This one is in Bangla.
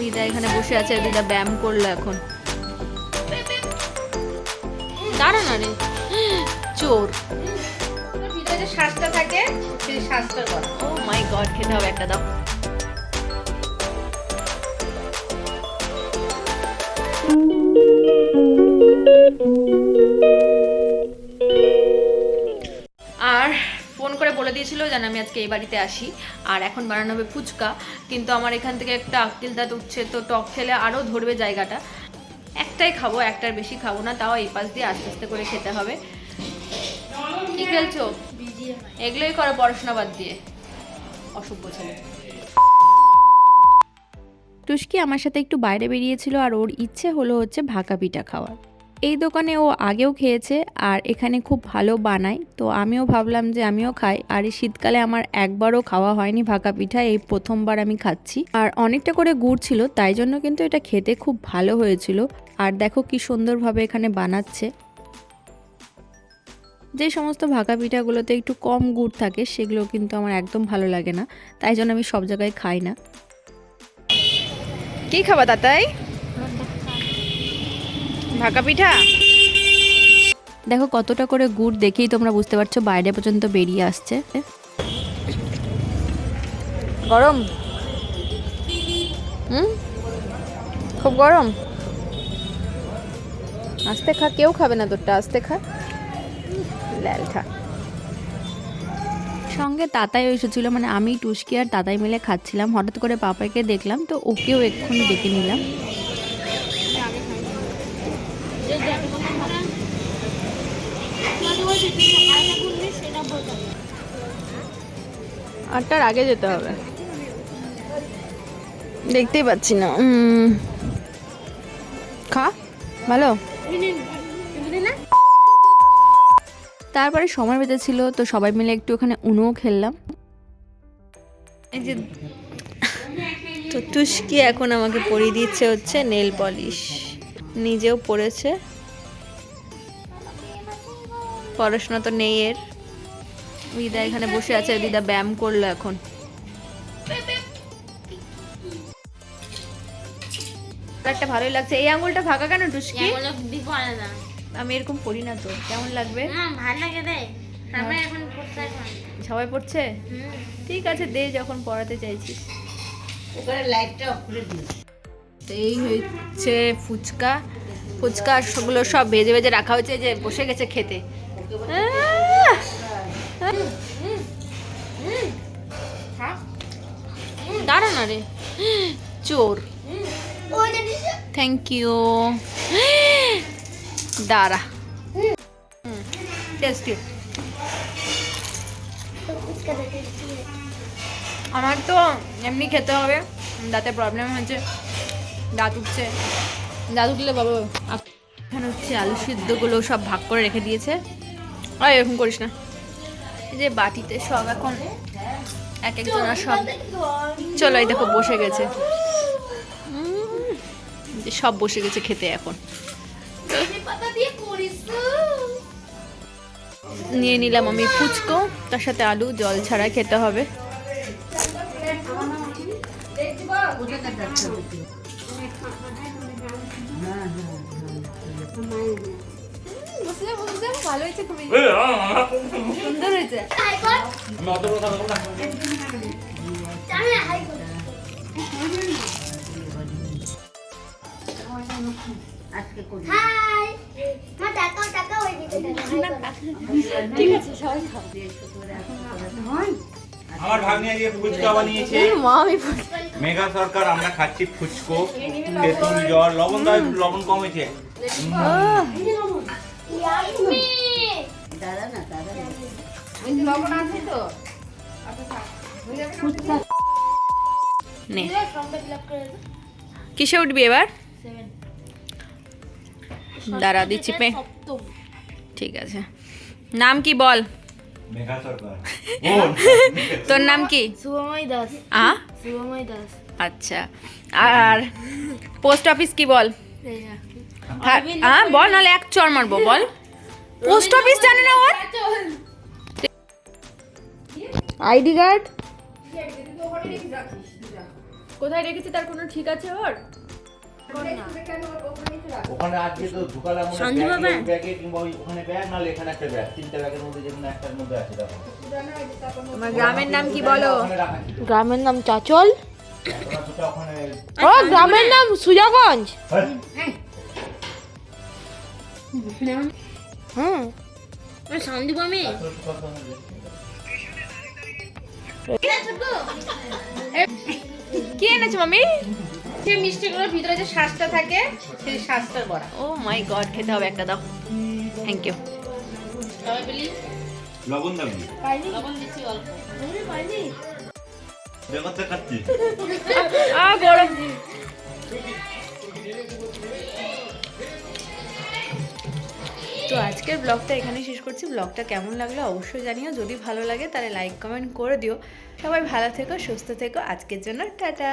দিদা এখানে বসে আছে দিদা ব্যায়াম করল এখন। দাঁড়া না রে চোর ভিতরে যে শ্বাসটা থাকে সেই শ্বাসটা কর। ও মাই গড খেতে হবে একটা দাও। আর দিয়েছিল যেন আমি আজকে এই বাড়িতে আসি। আর এখন বানানো হবে ফুচকা। কিন্তু আমার এখান থেকে একটা আক্কেল দাঁত উঠছে, তো টক খেলে আরও ধরবে জায়গাটা। একটাই খাব, একটার বেশি খাব না, তাও এই পাশ দিয়ে আস্তে আস্তে করে খেতে হবে। কি খেলছো? এগুলোই করো পড়াশোনা বাদ দিয়ে। অসভ্য ছেলে। টুস্কি আমার সাথে একটু বাইরে বেরিয়েছিল আর ওর ইচ্ছে হলো হচ্ছে ভাকা পিঠা খাওয়ার। এই দোকানে ও আগেও খেয়েছে আর এখানে খুব ভালো বানায়। তো আমিও ভাবলাম যে আমিও খাই। আর এই শীতকালে আমার একবারও খাওয়া হয়নি ভাকা পিঠা, এই প্রথমবার আমি খাচ্ছি। আর অনেকটা করে গুড় ছিল, তাই জন্য কিন্তু এটা খেতে খুব ভালো হয়েছিল। আর দেখো কি সুন্দরভাবে এখানে বানাচ্ছে। যে সমস্ত ভাকা পিঠাগুলোতে একটু কম গুড় থাকে, সেগুলো কিন্তু আমার একদম ভালো লাগে না। তাই জন্য আমি সব জায়গায় খাই না। কি খাবা তাতাই? ভাকা পিঠা? দেখো কতটা করে গুড় দেখেই তোমরা বুঝতে পারছ বাইরে পর্যন্ত বেরিয়ে আসছে। গরম? হুম? খুব গরম? আস্তে খা কেউ খাবে না তোরটা আস্তে খা। ল্যালঠা সঙ্গে তাতাই এসেছিল মানে আমি টুসকি আর তাতাই মিলে খাচ্ছিলাম। হঠাৎ করে পাপাকে দেখলাম তো ওকেও এক্ষুনি ডেকে নিলাম। আটটার আগে যেতে হবে। দেখতেই পাচ্ছি না। খা, ভালো? তারপরে সময় বেঁচেছিল, তো সবাই মিলে একটু ওখানে উনোও খেললাম। এই যে, তো টুস্কি এখন আমাকে পরিয়ে দিচ্ছে হচ্ছে নেল পলিশ। নিজেও পড়েছে পড়াশোনা তো নেই এর দিদা এখানে বসে আছে দিদা ব্যায়াম করল এখন। একটা ভালোই লাগছে। এই আঙুলটা ফাঁকা কেন টুস্কি? আমি এরকম পড়ি না তো। কেমন লাগবে? ভালো লাগে রে। আমরা এখন পড়তে সবাই পড়ছে? ঠিক আছে দে যখন পড়াতে চাইছিস। ওখানে লাইটটা অফ করে দিই তো এই হচ্ছে ফুচকা। ফুচকা সেগুলো সব ভেজে ভেজে রাখা হয়েছে যে বসে গেছে খেতে। আহ! দাঁড়া না রে চোর। থ্যাংক ইউ দাঁড়া। আমার তো এমনি খেতে হবে। দাঁতে প্রবলেম হয়েছে। দাঁত উঠছে। দাঁত উঠলে বাবা, এখানে হচ্ছে আলু সিদ্ধগুলো সব ভাগ করে রেখে দিয়েছে। আর এরকম করিস না। এই যে বাটিতে সব এখন এক একজনের সব চলো এই দেখো, বসে গেছে। সব বসে গেছে খেতে এখন। নিয়ে নিলাম আমি ফুচকো, তার সাথে আলু, জল ছাড়া খেতে হবে। ভালো হয়েছে খুবই সুন্দর হয়েছে? হাই মা টাকাও টাকাও ওই দিকে ঠিক আছে সবাই খাও। আমার ভাগ্নি আজকে ফুচকা বানিয়েছে। মেঘা সরকার আমরা খাচ্ছি ফুচকো তেঁতুল জল লবণ লবণ কমেছে নে। কিসে উঠবি এবার? দাঁড়া দিচ্ছি পে। ঠিক আছে। নাম কি বল? তোর নাম কি? শুভময় দাস। আ? শুভময় দাস। আচ্ছা। আর পোস্ট অফিস কি বল? হ্যাঁ বল নাহলে এক চর মারবো বল। পোস্ট অফিস জানে না ওর আইডি কার্ড? কোথায় রেখেছি তার কোনো ঠিক আছে ওর? ওখানে আজকে তো ঢুকালাম সঞ্জু বাবা? ব্যাগে- কিংবা ওখানে ব্যাগ নাহলে এখানে একটা ব্যাগ। তিনটে ব্যাগের মধ্যে যে কোনো একটার মধ্যে আছে দেখো। তোমার গ্রামের নাম কি বলো। গ্রামের নাম চাচল? ও গ্রামের নাম সুজাগঞ্জ। হ্যাঁ, সন্দীপ আমি এনেছো মামি? সেই মিষ্টিগুলোর ভিতরে যে শ্বাসটা থাকে সেই শ্বাসটার বড়া। ও মাই গড খেতে হবে একটা দাও। থ্যাংক ইউ সবাই বলি লবণ দাবি লবণ দিচ্ছি অল্প। বেগতে কাটছি আ গরম। তো আজকের ব্লগটা এখানে শেষ করছি। ব্লগটা কেমন লাগল অবশ্যই জানিও। যদি ভালো লাগে তাহলে লাইক কমেন্ট করে দিও। সবাই ভালো থেকো, সুস্থ থেকো। আজকের জন্য টাটা।